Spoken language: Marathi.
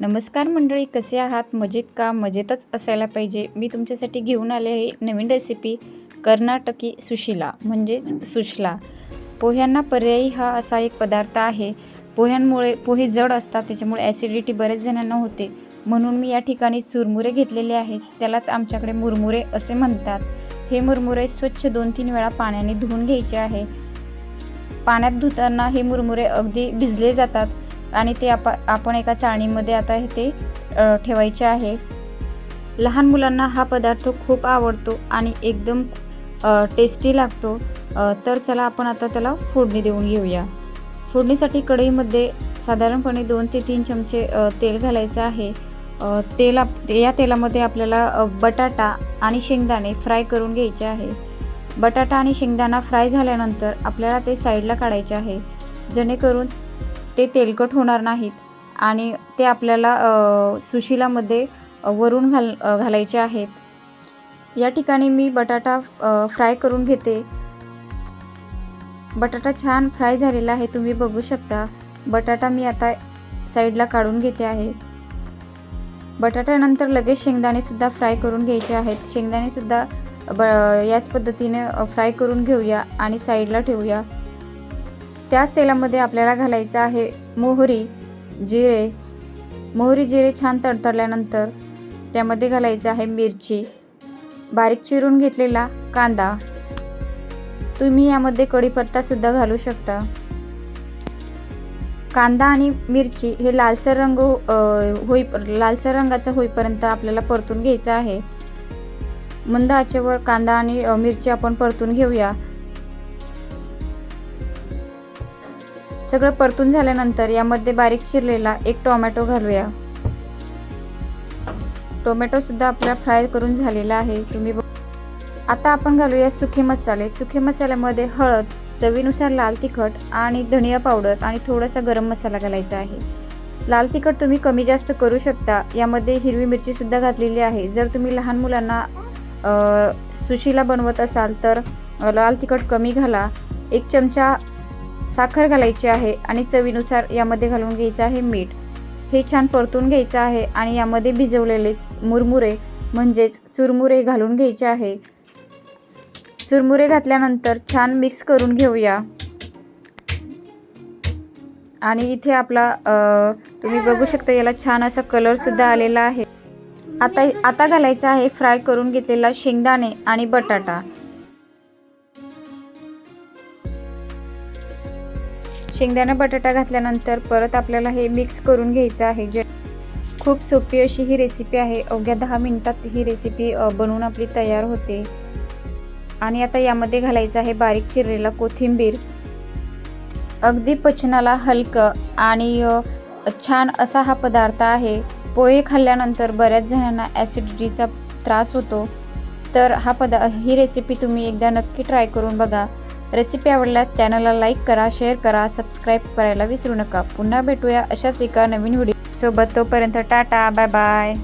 नमस्कार मंडळी कसे आहात? मजेत का? मजेतच असायला पाहिजे. मी तुमच्यासाठी घेऊन आले आहे नवीन रेसिपी कर्नाटकी सुशिला म्हणजेच सुशला. पोह्यांना पर्यायी हा असा एक पदार्थ आहे. पोह्यांमुळे पोहे जड असतात त्याच्यामुळे ॲसिडिटी बऱ्याच जणांना होते. म्हणून मी या ठिकाणी चुरमुरे घेतलेले आहेत. त्यालाच आमच्याकडे मुरमुरे असे म्हणतात. हे मुरमुरे स्वच्छ दोन तीन वेळा पाण्याने धुवून घ्यायचे आहे. पाण्यात धुताना हे मुरमुरे अगदी भिजले जातात. आणि ते आप आपण एका चाळणीमध्ये आता हे ते ठेवायचे आहे. लहान मुलांना हा पदार्थ खूप आवडतो आणि एकदम टेस्टी लागतो. तर चला आपण आता त्याला फोडणी देऊन घेऊया. फोडणीसाठी कढईमध्ये साधारणपणे दोन ते तीन चमचे तेल घालायचं आहे. तेल आप या तेलामध्ये आपल्याला बटाटा आणि शेंगदाणे फ्राय करून घ्यायचे आहे. बटाटा आणि शेंगदाणा फ्राय झाल्यानंतर आपल्याला ते साईडला काढायचे आहे. जेणेकरून ते तेलकट होणार नाहीत. आणि ते आपल्याला सुशिलामध्ये वरून घाल घालायचे आहेत. या ठिकाणी मी बटाटा फ्राय करून घेते. बटाटा छान फ्राय झालेला आहे तुम्ही बघू शकता. बटाटा मी आता साईडला काढून घेते आहे. बटाट्यानंतर लगेच शेंगदाणेसुद्धा फ्राय करून घ्यायचे आहेत. शेंगदाणेसुद्धा ब याच पद्धतीने फ्राय करून घेऊया आणि साईडला ठेवूया. त्याच तेलामध्ये आपल्याला घालायचं आहे मोहरी जिरे. मोहरी जिरे छान तडतडल्यानंतर त्यामध्ये घालायचं आहे मिरची. बारीक चिरून घेतलेला कांदा. तुम्ही यामध्ये कढीपत्तासुद्धा घालू शकता. कांदा आणि मिरची हे लालसर रंग होई लालसर रंगाचा होईपर्यंत आपल्याला परतून घ्यायचं आहे. मंद आचेवर कांदा आणि मिरची आपण परतून घेऊया. सगळं परतून झाल्यानंतर यामध्ये बारीक चिरलेला एक टोमॅटो घालूया. टोमॅटो सुद्धा आपला फ्राय करून झालेला आहे. तुम्ही बघ- आता आपण घालूया सुखे मसाले. सुखे मसाल्यामध्ये हळद चवीनुसार लाल तिखट आणि धनिया पावडर आणि थोडासा गरम मसाला घालायचा आहे. लाल तिखट तुम्ही कमी जास्त करू शकता. यामध्ये हिरवी मिरची सुद्धा घातलेली आहे. जर तुम्ही लहान मुलांना सुशीला बनवत असाल तर लाल तिखट कमी घाला. एक चमचा साखर घालायची आहे आणि चवीनुसार यामध्ये घालून घ्यायचं आहे मीठ. हे छान परतून घ्यायचं आहे आणि यामध्ये भिजवलेले मुरमुरे म्हणजेच चुरमुरे घालून घ्यायचे आहे. चुरमुरे घातल्यानंतर छान मिक्स करून घेऊया. आणि इथे आपला तुम्ही बघू शकता याला छान असा कलरसुद्धा आलेला आहे. आता आता घालायचा आहे फ्राय करून घेतलेला शेंगदाणे आणि बटाटा. शेंगदाणा बटाटा घातल्यानंतर परत आपल्याला हे मिक्स करून घ्यायचं आहे. जे खूप सोपी अशी ही रेसिपी आहे. अवघ्या दहा मिनटात ही रेसिपी बनवून आपली तयार होते. आणि आता यामध्ये घालायचं आहे बारीक चिरलेला कोथिंबीर. अगदी पचनाला हलकं आणि छान असा हा पदार्थ आहे. पोहे खाल्ल्यानंतर बऱ्याच जणांना ॲसिडिटीचा त्रास होतो. तर हा पदा ही रेसिपी तुम्ही एकदा नक्की ट्राय करून बघा. रेसिपी आवडल्यास चॅनलला लाईक करा शेअर करा सबस्क्राईब करायला विसरू नका. पुन्हा भेटूया अशाच एका नवीन व्हिडिओ सोबत. तोपर्यंत टाटा बाय बाय